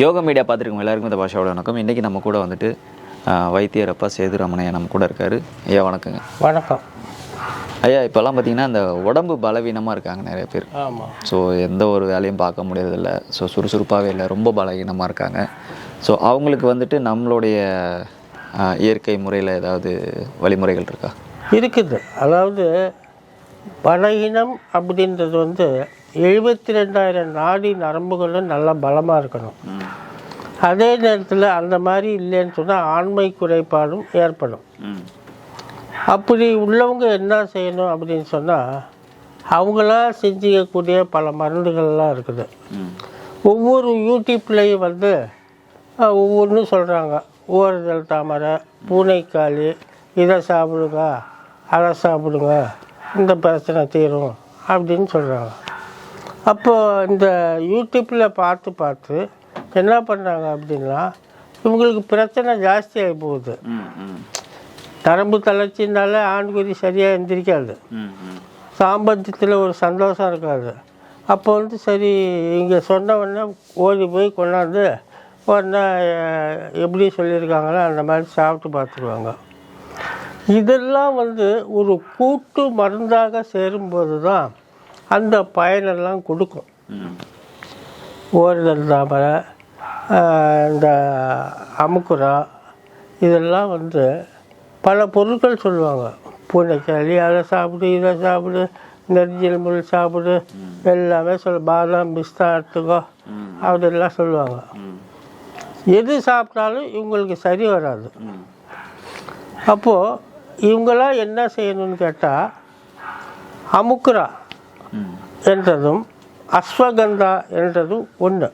Yoga media பார்த்துருக்கோம் எல்லாருக்கும் இந்த பாஷாவோட வணக்கம். இன்றைக்கி நம்ம கூட வந்துட்டு வைத்தியர் அப்பா சேதுராமனையா நம்ம கூட இருக்காரு. ஐயா வணக்கங்க. வணக்கம். ஐயா இப்போல்லாம் பார்த்தீங்கன்னா இந்த உடம்பு பலவீனமாக இருக்காங்க நிறைய பேர். ஸோ எந்த ஒரு வேலையும் பார்க்க முடியறதில்ல. ஸோ சுறுசுறுப்பாகவே இல்லை ரொம்ப பலவீனமாக இருக்காங்க. ஸோ அவங்களுக்கு வந்துட்டு நம்மளுடைய இயற்கை முறையில் ஏதாவது வழிமுறைகள் இருக்கா? இருக்குது. அதாவது பலகீனம் அப்படின்றது வந்து எழுபத்தி ரெண்டாயிரம் நாடி நரம்புகளும் நல்லா பலமாக இருக்கணும். அதே நேரத்தில் அந்த மாதிரி இல்லைன்னு சொன்னால் ஆண்மை குறைபாடும் ஏற்படும். அப்படி உள்ளவங்க என்ன செய்யணும் அப்படின்னு சொன்னால் அவங்களா செஞ்சிக்கக்கூடிய பல மருந்துகள்லாம் இருக்குது. ஒவ்வொரு யூடியூப்லேயும் வந்து ஒவ்வொன்றும் சொல்கிறாங்க ஓறுதல் தாமரை பூனைக்காளி இதை சாப்பிடுங்க அதை சாப்பிடுங்க. இந்த பிரச்சனை தீரும் அப்படின்னு சொல்கிறாங்க அப்போ இந்த யூடியூப்பில் பார்த்து பார்த்து என்ன பண்ணுறாங்க அப்படின்னா இவங்களுக்கு பிரச்சனை ஜாஸ்தியாகி போகுது. நரம்பு தளர்ச்சினால ஆண்குறி சரியாக எந்திரிக்காது. சாம்பத்தியத்தில் ஒரு சந்தோஷம் இருக்காது. அப்போ வந்து சரி இங்கே சொன்ன உடனே ஓடி போய் கொண்டாந்து உடனே எப்படி சொல்லியிருக்காங்களோ அந்த மாதிரி சாப்பிட்டு பார்த்துருவாங்க. இதெல்லாம் வந்து ஒரு கூட்டு மருந்தாக சேரும்போது தான் அந்த பயனெல்லாம் கொடுக்கும். ஓரிதல் தாமரை இந்த அமுக்குரா இதெல்லாம் வந்து பல பொருட்கள் சொல்லுவாங்க. பூனைக்காளி அதை சாப்பிடு இதை சாப்பிடு நெரிஞ்சல் முள் சாப்பிடு எல்லாமே சொல்ல பாதாம் பிஸ்தா எடுத்துக்கோ அப்படிலாம் சொல்லுவாங்க. எது சாப்பிட்டாலும் இவங்களுக்கு சரி வராது. அப்போது இவங்களாம் என்ன செய்யணும்னு கேட்டால் அமுக்குரா என்றதும் அஸ்வகந்தா என்றதும் ஒன்று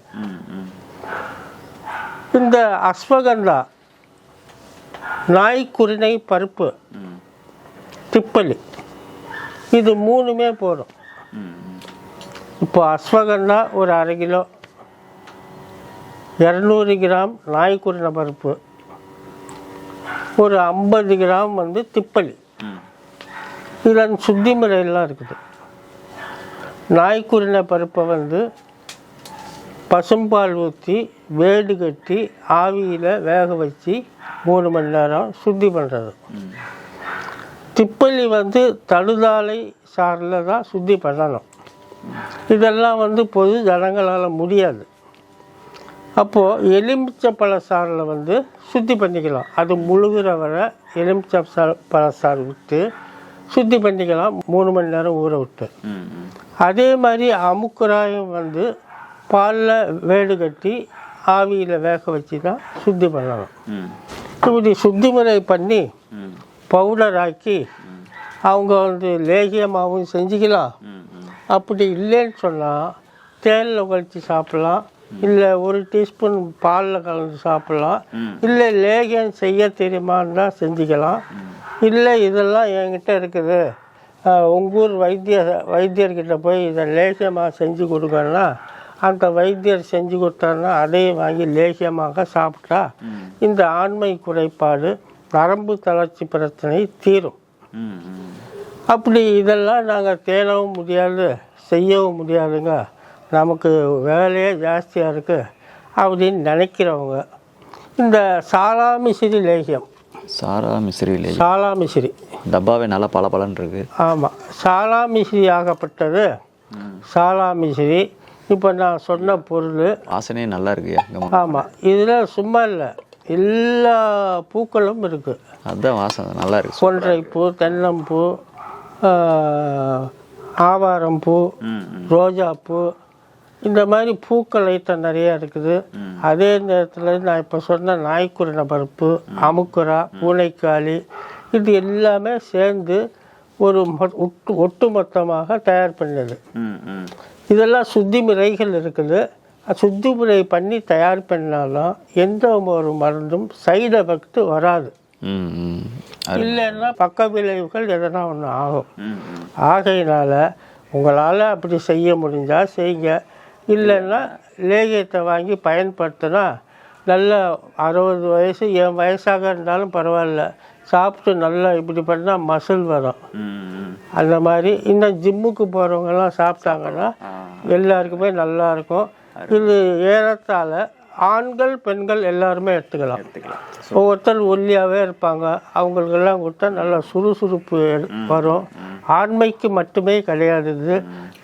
இந்த அஸ்வகந்தா நாய்க்குருணை பருப்பு திப்பலி இது மூணுமே போதும். இப்போ அஸ்வகந்தா ஒரு அரை கிலோ இரநூறு கிராம் நாய்க்குருணை பருப்பு ஒரு ஐம்பது கிராம் வந்து திப்பலி. இதில் சுத்தி முறையெல்லாம் இருக்குது. நாய்க்குருணை பருப்பை வந்து பசும்பால் ஊற்றி வேடு கட்டி ஆவியில் வேக வச்சு மூணு மணி நேரம் சுத்தி பண்ணுறது திப்பலி வந்து தடுதாலை சாரில் தான் சுத்தி பண்ணணும். இதெல்லாம் வந்து பொது ஜனங்களால் முடியாது. அப்போது எலுமிச்சை பழசாறில் வந்து சுத்தி பண்ணிக்கலாம். அது முழுகிற வரை எலுமிச்சை சா- பழ விட்டு சுத்தி பண்ணிக்கலாம். மூணு மணி நேரம் ஊற விட்டு. அதே மாதிரி அமுக்குராயம் வந்து பாலில் வேடு கட்டி ஆவியில் வேக வச்சு தான் சுத்தி பண்ணணும். இப்படி சுத்தி முறை பண்ணி பவுடர் ஆக்கி அவங்க வந்து லேகியமாகவும் செஞ்சுக்கலாம். அப்படி இல்லைன்னு சொன்னால் தேனில் உழைச்சி சாப்பிட்லாம். இல்லை ஒரு டீஸ்பூன் பாலில் கலந்து சாப்பிட்லாம். இல்லை லேகியம் செய்ய தெரியுமான்னு தான் செஞ்சுக்கலாம். இல்லை இதெல்லாம் என்கிட்ட இருக்குது. ஆஹ், உங்க ஊர் வைத்திய வைத்தியர்கிட்ட போய் இதை லேகியமாக செஞ்சு கொடுங்கன்னா அந்த வைத்தியர் செஞ்சு கொடுத்தாருன்னா அதையும் வாங்கி லேகியமாக சாப்பிட்டா இந்த ஆண்மை குறைபாடு நரம்பு தளர்ச்சி பிரச்சனை தீரும். அப்படி இதெல்லாம் நாங்கள் தேடவும் முடியாது செய்யவும் முடியாதுங்க. நமக்கு வேலையே ஜாஸ்தியாக இருக்குது அப்படின்னு நினைக்கிறவங்க இந்த சாலாமிசிறி லேகியம். சாரா மிஸ்ரிலே சாலாமிசிறி. டப்பாவே நல்லா பல இருக்கு. ஆமாம் சாலாமிசிறி ஆகப்பட்டது. சாலாமிசிறி இப்போ நான் சொன்ன பொருள். வாசனையே நல்லா இருக்குயா கம்ம ஆமாம் இதில் சும்மா இல்லை எல்லா பூக்களும் இருக்குது அதுதான் வாசனை நல்லா இருக்கு கொன்றைப்பூ தென்னம்பூ ஆவாரம்பூ ரோஜாப்பூ இந்த மாதிரி பூக்கள் ஐட்டம் நிறைய இருக்குது. அதே நேரத்தில் நான் இப்போ சொன்ன நாய்க்குருணை பருப்பு அமுக்குரா பூனைக்காளி இது எல்லாமே சேர்ந்து ஒரு ஒட்டு ஒட்டுமொத்தமாக தயார் பண்ணது. இதெல்லாம் சுத்தி முறைகள் இருக்குது. சுத்தி முறை பண்ணி தயார் பண்ணாலும் எந்த ஒரு மருந்தும் சைடு எஃபெக்ட் வராது. இல்லைன்னா பக்க விளைவுகள் எதனா ஒன்று ஆகும். ஆகையினால உங்களால் அப்படி செய்ய முடிஞ்சால் செய்யுங்க இல்லைன்னா லேகியத்தை வாங்கி பயன்படுத்தினா நல்ல அறுபது வயசு என் வயசாக இருந்தாலும் பரவாயில்ல. சாப்பிட்டு நல்லா இப்படி பண்ணால் மசில் வரும். அந்த மாதிரி இன்னும் ஜிம்முக்கு போகிறவங்கெல்லாம் சாப்பிட்டாங்கன்னா எல்லாருக்குமே நல்லா இருக்கும். இது ஏறத்தாழ ஆண்கள் பெண்கள் எல்லாருமே எடுத்துக்கலாம். ஒவ்வொருத்தர் ஒல்லியாகவே இருப்பாங்க. அவங்களுக்கெல்லாம் கொடுத்தா நல்லா சுறுசுறுப்பு வரும். ஆண்மைக்கு மட்டுமே கிடையாது இது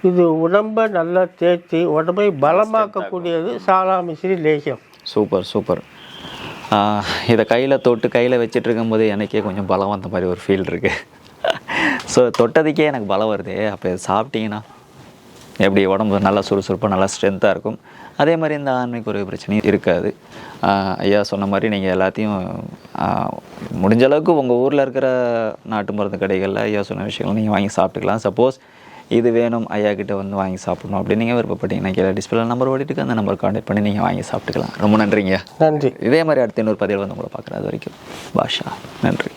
இது உடம்பை நல்லா தேய்ச்சி உடம்பை பலமாக்கக்கூடியது சாலாமிஸ்ரீ லேகியம் சூப்பர் சூப்பர். இதை கையில் தொட்டு கையில் வச்சுட்டு இருக்கும்போது எனக்கே கொஞ்சம் பலம் வந்த மாதிரி ஒரு ஃபீல் இருக்குது ஸோ தொட்டதுக்கே எனக்கு பலம் வருது. அப்போ இதை சாப்பிட்டீங்கன்னா எப்படி உடம்பு நல்லா சுறுசுறுப்பாக நல்லா ஸ்ட்ரென்த்தாக இருக்கும். அதே மாதிரி இந்த ஆண்மைக்கு ஒரு பிரச்சனையும் இருக்காது. ஐயா சொன்ன மாதிரி நீங்கள் எல்லாத்தையும் முடிஞ்ச அளவுக்கு உங்கள் ஊரில் இருக்கிற நாட்டு மருந்து கடைகளில் ஐயா சொன்ன விஷயங்கள் நீங்கள் வாங்கி சாப்பிட்டுக்கலாம். சப்போஸ் இது வேணும் ஐயா கிட்ட வந்து வாங்கி சாப்பிடணும் அப்படின்னு நீங்கள் விருப்பப்பட்டீங்கன்னா கீழே டிஸ்பிளே நம்பர் ஓடிட்டு அந்த நம்பர் கான்டாக்ட் பண்ணி நீங்கள் வாங்கி சாப்பிட்டுக்கலாம். ரொம்ப நன்றிங்க. நன்றி. இதே மாதிரி அடுத்த இன்னொரு பதிவில் வந்து உங்களை பார்க்குறேன். அது வரைக்கும் பாஷா. நன்றி.